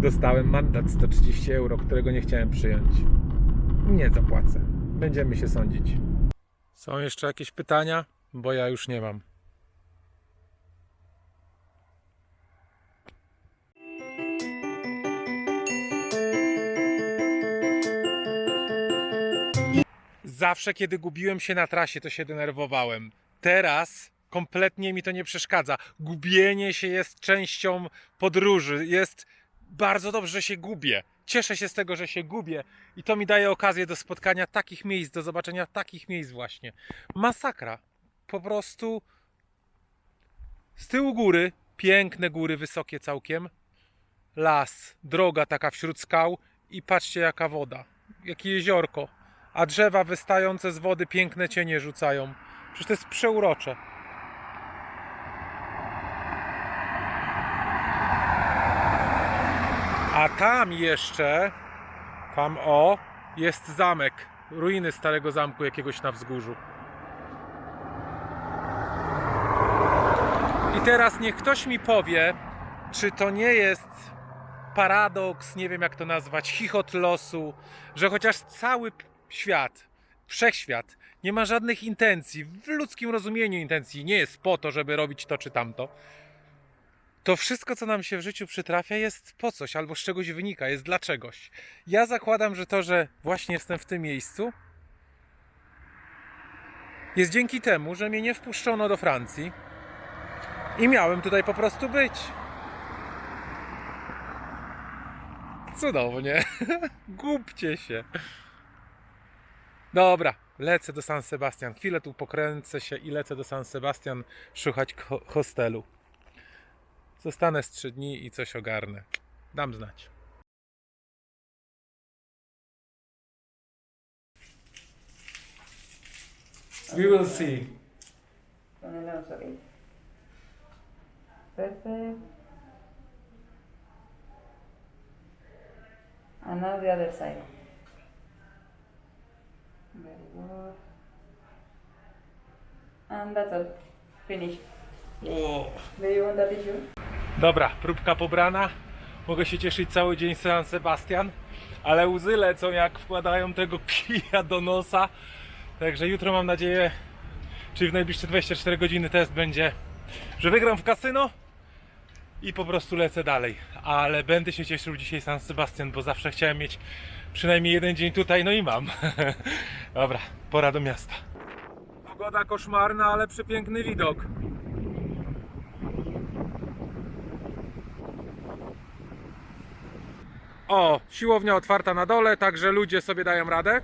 dostałem mandat 130 euro, którego nie chciałem przyjąć. Nie zapłacę. Będziemy się sądzić. Są jeszcze jakieś pytania? Bo ja już nie mam. Zawsze, kiedy gubiłem się na trasie, to się denerwowałem. Teraz kompletnie mi to nie przeszkadza. Gubienie się jest częścią podróży. Jest bardzo dobrze, że się gubię. Cieszę się z tego, że się gubię i to mi daje okazję do spotkania takich miejsc, do zobaczenia takich miejsc właśnie. Masakra. Po prostu z tyłu góry, piękne góry, wysokie całkiem, las, droga taka wśród skał i patrzcie jaka woda, jakie jeziorko, a drzewa wystające z wody piękne cienie rzucają. Przecież to jest przeurocze. A tam jeszcze, tam o, jest zamek, ruiny starego zamku jakiegoś na wzgórzu. I teraz niech ktoś mi powie, czy to nie jest paradoks, nie wiem jak to nazwać, chichot losu, że chociaż cały świat, wszechświat nie ma żadnych intencji, w ludzkim rozumieniu intencji, nie jest po to, żeby robić to czy tamto, to wszystko, co nam się w życiu przytrafia, jest po coś albo z czegoś wynika, jest dla czegoś. Ja zakładam, że to, że właśnie jestem w tym miejscu, jest dzięki temu, że mnie nie wpuszczono do Francji i miałem tutaj po prostu być. Cudownie. Głupcie się. Dobra, lecę do San Sebastian. Chwilę tu pokręcę się i lecę do San Sebastian szukać ho- hostelu. Zostanę z trzy dni i coś ogarnę. Dam znać. We will see. Perfect. And now the other side. Very good. And that's all. Finish. Do you want a tissue? Dobra, próbka pobrana. Mogę się cieszyć cały dzień San Sebastian, ale łzy lecą jak wkładają tego kija do nosa. Także jutro mam nadzieję, czyli w najbliższe 24 godziny test będzie, że wygram w kasyno i po prostu lecę dalej. Ale będę się cieszył dzisiaj San Sebastian, bo zawsze chciałem mieć przynajmniej jeden dzień tutaj, no i mam. Dobra, pora do miasta. Pogoda koszmarna, ale przepiękny widok. O, siłownia otwarta na dole, także ludzie sobie dają radę.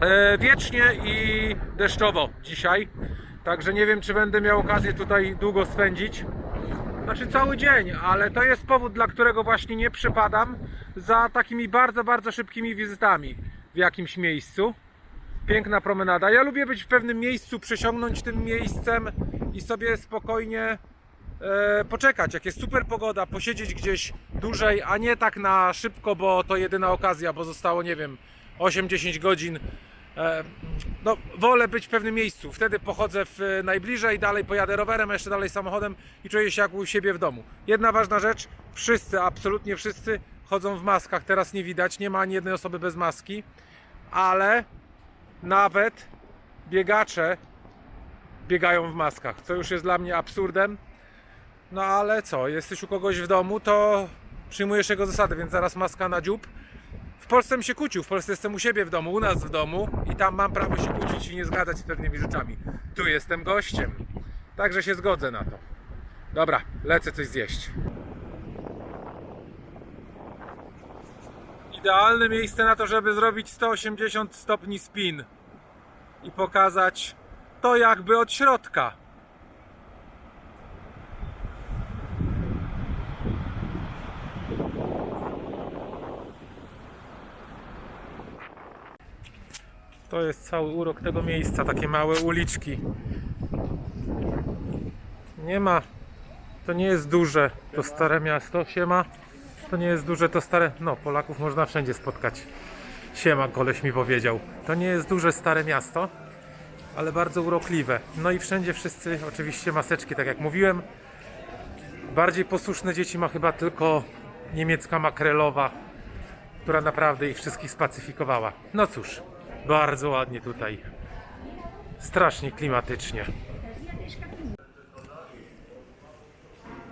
E, wiecznie i deszczowo dzisiaj. Także nie wiem, czy będę miał okazję tutaj długo spędzić. Znaczy cały dzień, ale to jest powód, dla którego właśnie nie przypadam za takimi bardzo, bardzo szybkimi wizytami w jakimś miejscu. Piękna promenada. Ja lubię być w pewnym miejscu, przesiągnąć tym miejscem i sobie spokojnie e, poczekać, jak jest super pogoda, posiedzieć gdzieś dłużej, a nie tak na szybko, bo to jedyna okazja, bo zostało, nie wiem, 8-10 godzin. E, no, wolę być w pewnym miejscu. Wtedy pochodzę w e, najbliżej, dalej pojadę rowerem, jeszcze dalej samochodem i czuję się jak u siebie w domu. Jedna ważna rzecz, wszyscy, absolutnie wszyscy chodzą w maskach. Teraz nie widać, nie ma ani jednej osoby bez maski, ale nawet biegacze biegają w maskach, co już jest dla mnie absurdem. No ale co, jesteś u kogoś w domu, to przyjmujesz jego zasady, więc zaraz maska na dziób. W Polsce bym się kłócił, w Polsce jestem u siebie w domu, u nas w domu i tam mam prawo się kłócić i nie zgadzać z pewnymi rzeczami. Tu jestem gościem, także się zgodzę na to. Dobra, lecę coś zjeść. Idealne miejsce na to, żeby zrobić 180 stopni spin i pokazać to jakby od środka. To jest cały urok tego miejsca, takie małe uliczki. Nie ma, to nie jest duże, to stare miasto, siema. To nie jest duże, to stare, no Polaków można wszędzie spotkać. Siema, koleś mi powiedział. To nie jest duże, stare miasto, ale bardzo urokliwe. No i wszędzie wszyscy oczywiście maseczki, tak jak mówiłem. Bardziej posłuszne dzieci ma chyba tylko niemiecka makrelowa, która naprawdę ich wszystkich spacyfikowała. No cóż, bardzo ładnie tutaj. Strasznie klimatycznie.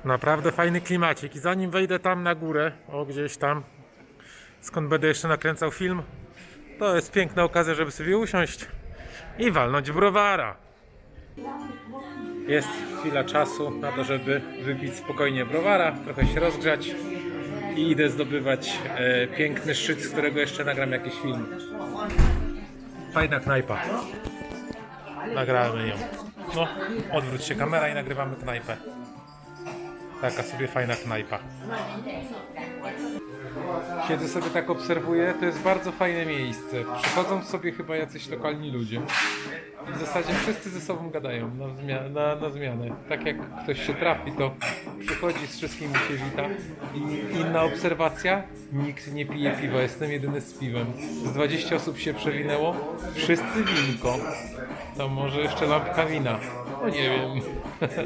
Naprawdę fajny klimacik. I zanim wejdę tam na górę, o gdzieś tam, skąd będę jeszcze nakręcał film, to jest piękna okazja, żeby sobie usiąść i walnąć browara. Jest chwila czasu na to, żeby wypić spokojnie browara, trochę się rozgrzać i idę zdobywać e, piękny szczyt, z którego jeszcze nagram jakiś film. Fajna knajpa. Nagramy ją. No, odwróć się kamera i nagrywamy knajpę. Taka sobie fajna knajpa. Kiedy sobie tak obserwuję, to jest bardzo fajne miejsce. Przychodzą sobie chyba jacyś lokalni ludzie. W zasadzie wszyscy ze sobą gadają na, zmia- na, na zmianę. Tak jak ktoś się trafi, to przychodzi z wszystkimi się wita. I inna obserwacja, nikt nie pije piwa, jestem jedyny z piwem. Z 20 osób się przewinęło, wszyscy winko. To może jeszcze lampka wina. No nie wiem.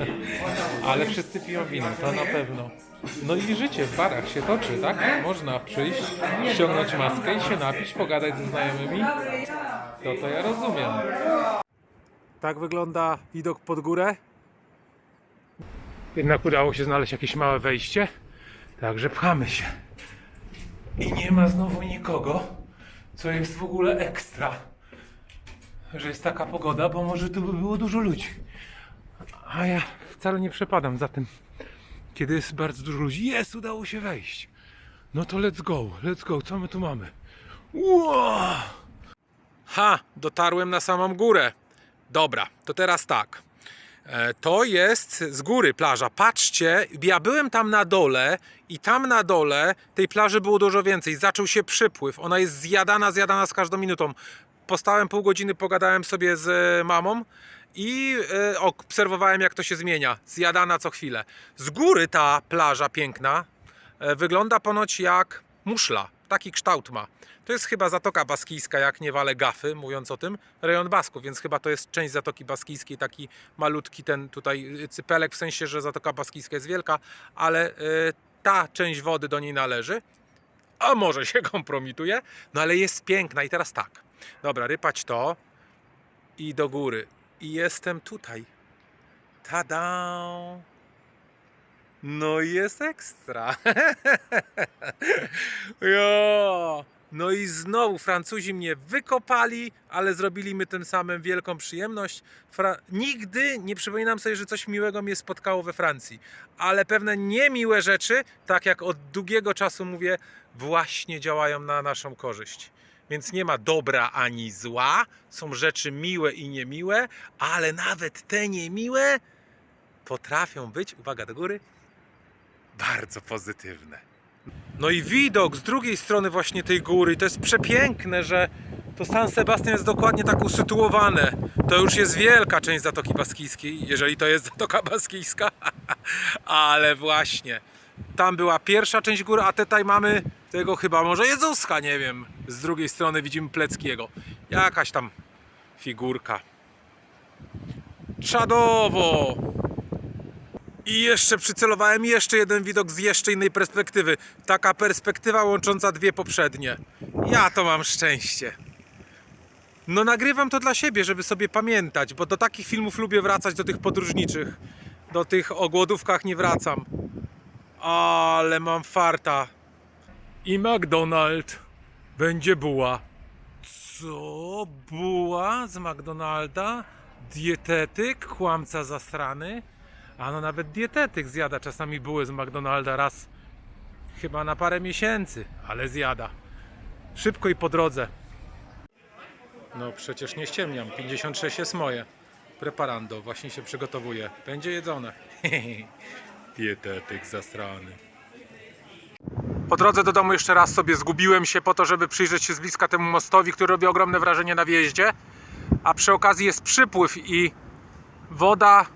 Ale wszyscy piją wino, to na pewno. No i życie w barach się toczy, tak? Można przyjść, ściągnąć maskę i się napić, pogadać ze znajomymi. To to ja rozumiem. Tak wygląda widok pod górę. Jednak udało się znaleźć jakieś małe wejście. Także pchamy się. I nie ma znowu nikogo, co jest w ogóle ekstra. Że jest taka pogoda, bo może tu by było dużo ludzi. A ja wcale nie przepadam za tym, kiedy jest bardzo dużo ludzi. Jest, udało się wejść. No to let's go, let's go. Co my tu mamy? Wow! Ha, dotarłem na samą górę. Dobra, to teraz tak. E, To jest z góry plaża. Patrzcie, ja byłem tam na dole i tam na dole tej plaży było dużo więcej. Zaczął się przypływ. Ona jest zjadana, zjadana z każdą minutą. Postałem pół godziny, pogadałem sobie z mamą i e, obserwowałem jak to się zmienia. Zjadana co chwilę. Z góry ta plaża piękna e, wygląda ponoć jak muszla. Taki kształt ma. To jest chyba Zatoka Baskijska, jak nie wale gafy, mówiąc o tym, rejon Basków, więc chyba to jest część Zatoki Baskijskiej, taki malutki ten tutaj y, cypelek, w sensie, że Zatoka Baskijska jest wielka, ale y, ta część wody do niej należy, a może się kompromituje, no ale jest piękna i teraz tak, dobra, rypać to i do góry. I jestem tutaj, tada! No i jest ekstra. jo. No i znowu Francuzi mnie wykopali, ale zrobili mi tym samym wielką przyjemność. Fra- Nigdy nie przypominam sobie, że coś miłego mnie spotkało we Francji, ale pewne niemiłe rzeczy, tak jak od długiego czasu mówię, właśnie działają na naszą korzyść. Więc nie ma dobra ani zła, są rzeczy miłe i niemiłe, ale nawet te niemiłe potrafią być, uwaga do góry, bardzo pozytywne. No i widok z drugiej strony właśnie tej góry, to jest przepiękne, że to San Sebastian jest dokładnie tak usytuowane. To już jest wielka część Zatoki Baskijskiej, jeżeli to jest Zatoka Baskijska. Ale właśnie, tam była pierwsza część góry, a tutaj mamy tego chyba może Jezuska, nie wiem. Z drugiej strony widzimy Pleckiego. Jakaś tam figurka. Czadowo! I jeszcze przycelowałem jeszcze jeden widok z jeszcze innej perspektywy. Taka perspektywa łącząca dwie poprzednie. Ja to mam szczęście. No nagrywam to dla siebie, żeby sobie pamiętać, bo do takich filmów lubię wracać, do tych podróżniczych. Do tych o głodówkach nie wracam. Ale mam farta. I McDonald będzie buła. Co? Buła z McDonalda? Dietetyk? Kłamca zasrany? A no nawet dietetyk zjada czasami buły z McDonalda raz chyba na parę miesięcy, ale zjada. Szybko i po drodze. No przecież nie ściemniam, 56 jest moje. Preparando, właśnie się przygotowuje. Będzie jedzone. dietetyk zastrany. Po drodze do domu jeszcze raz sobie zgubiłem się po to, żeby przyjrzeć się z bliska temu mostowi, który robi ogromne wrażenie na wjeździe. A przy okazji jest przypływ i woda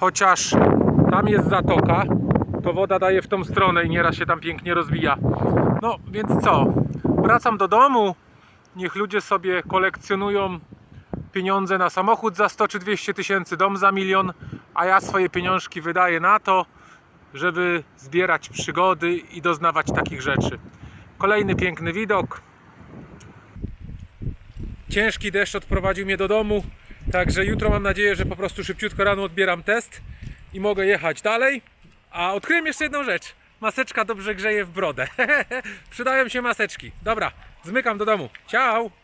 chociaż tam jest zatoka, to woda daje w tą stronę i nieraz się tam pięknie rozwija. No więc co? Wracam do domu. Niech ludzie sobie kolekcjonują pieniądze na samochód za 100 czy 200 tysięcy, dom za milion, a ja swoje pieniążki wydaję na to, żeby zbierać przygody i doznawać takich rzeczy. Kolejny piękny widok. Ciężki deszcz odprowadził mnie do domu, także jutro mam nadzieję, że po prostu szybciutko rano odbieram test i mogę jechać dalej. A odkryłem jeszcze jedną rzecz. Maseczka dobrze grzeje w brodę. Przydają się maseczki. Dobra, zmykam do domu. Ciao!